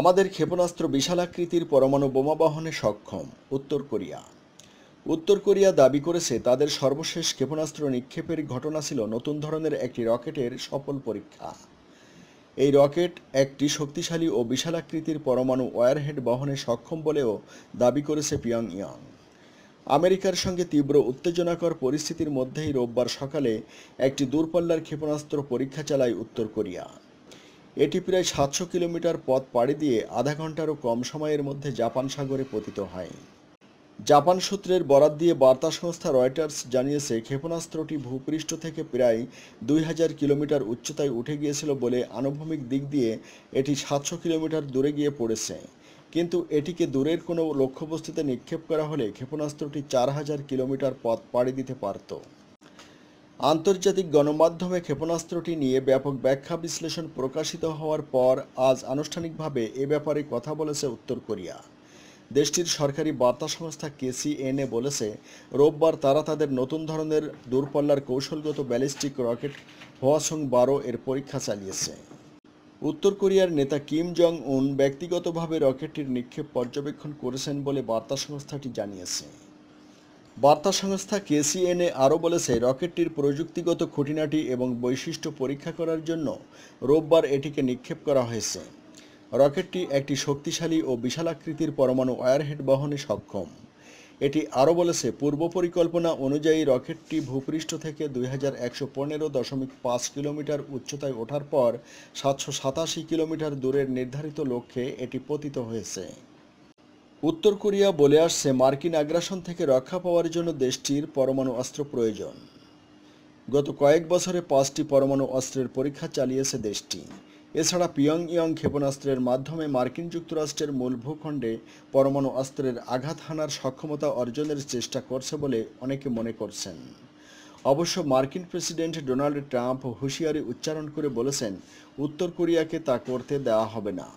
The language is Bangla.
আমাদের ক্ষেপণাস্ত্র বিশালাকৃতির পরমাণু বোমা বহনে সক্ষম, উত্তর কোরিয়া। উত্তর কোরিয়া দাবি করেছে, তাদের সর্বশেষ ক্ষেপণাস্ত্র নিক্ষেপের ঘটনা ছিল নতুন ধরনের একটি রকেটের সফল পরীক্ষা। এই রকেট একটি শক্তিশালী ও বিশালাকৃতির পরমাণু ওয়ারহেড বহনে সক্ষম বলেও দাবি করেছে পিয়ংইয়ং। আমেরিকার সঙ্গে তীব্র উত্তেজনাকর পরিস্থিতির মধ্যেই রোববার সকালে একটি দূরপাল্লার ক্ষেপণাস্ত্র পরীক্ষা চালায় উত্তর কোরিয়া। এটি প্রায় সাতশো কিলোমিটার পথ পাড়ি দিয়ে আধা ঘন্টারও কম সময়ের মধ্যে জাপান সাগরে পতিত হয়। জাপান সূত্রের বরাত দিয়ে বার্তা সংস্থা রয়টার্স জানিয়েছে, ক্ষেপণাস্ত্রটি ভূপৃষ্ঠ থেকে প্রায় দুই হাজার কিলোমিটার উচ্চতায় উঠে গিয়েছিল বলে আনুভূমিক দিক দিয়ে এটি সাতশো কিলোমিটার দূরে গিয়ে পড়েছে। কিন্তু এটিকে দূরের কোনো লক্ষ্যবস্তুতে নিক্ষেপ করা হলে ক্ষেপণাস্ত্রটি চার হাজার কিলোমিটার পথ পাড়ি দিতে পারত। আন্তর্জাতিক গণমাধ্যমে ক্ষেপণাস্ত্রটি নিয়ে ব্যাপক ব্যাখ্যা বিশ্লেষণ প্রকাশিত হওয়ার পর আজ আনুষ্ঠানিকভাবে এ ব্যাপারে কথা বলেছে উত্তর কোরিয়া। দেশটির সরকারি বার্তা সংস্থা কেসিএনএ বলেছে, রোববার তারা তাদের নতুন ধরনের দূরপাল্লার কৌশলগত ব্যালিস্টিক রকেট হোয়াসং বারো এর পরীক্ষা চালিয়েছে। উত্তর কোরিয়ার নেতা কিম জং উন ব্যক্তিগতভাবে রকেটটির নিক্ষেপ পর্যবেক্ষণ করেছেন বলে বার্তা সংস্থাটি জানিয়েছে। বার্তা সংস্থা কেসিএনএ আরও বলেছে, রকেটটির প্রযুক্তিগত খুঁটিনাটি এবং বৈশিষ্ট্য পরীক্ষা করার জন্য রোববার এটিকে নিক্ষেপ করা হয়েছে। রকেটটি একটি শক্তিশালী ও বিশালাকৃতির পরমাণু ওয়ারহেড বহনে সক্ষম। এটি আরও বলেছে, পূর্ব পরিকল্পনা অনুযায়ী রকেটটি ভূপৃষ্ঠ থেকে দুই হাজার একশো পনেরো দশমিক পাঁচ কিলোমিটার উচ্চতায় ওঠার পর সাতশো সাতাশি কিলোমিটার দূরের নির্ধারিত লক্ষ্যে এটি পতিত হয়েছে। উত্তর কোরিয়া বলে আসছে মার্কিন আগ্রাসন থেকে রক্ষা পাওয়ার জন্য দেশটির পরমাণু অস্ত্র প্রয়োজন। গত কয়েক বছরে পাঁচটি পরমাণু অস্ত্রের পরীক্ষা চালিয়েছে দেশটি। এছাড়া পিয়ংইয়ং ক্ষেপণাস্ত্রের মাধ্যমে মার্কিন যুক্তরাষ্ট্রের মূল ভূখণ্ডে পরমাণু অস্ত্রের আঘাত হানার সক্ষমতা অর্জনের চেষ্টা করছে বলে অনেকে মনে করছেন। অবশ্য মার্কিন প্রেসিডেন্ট ডোনাল্ড ট্রাম্প হুঁশিয়ারি উচ্চারণ করে বলেছেন, উত্তর কোরিয়াকে তা করতে দেওয়া হবে না।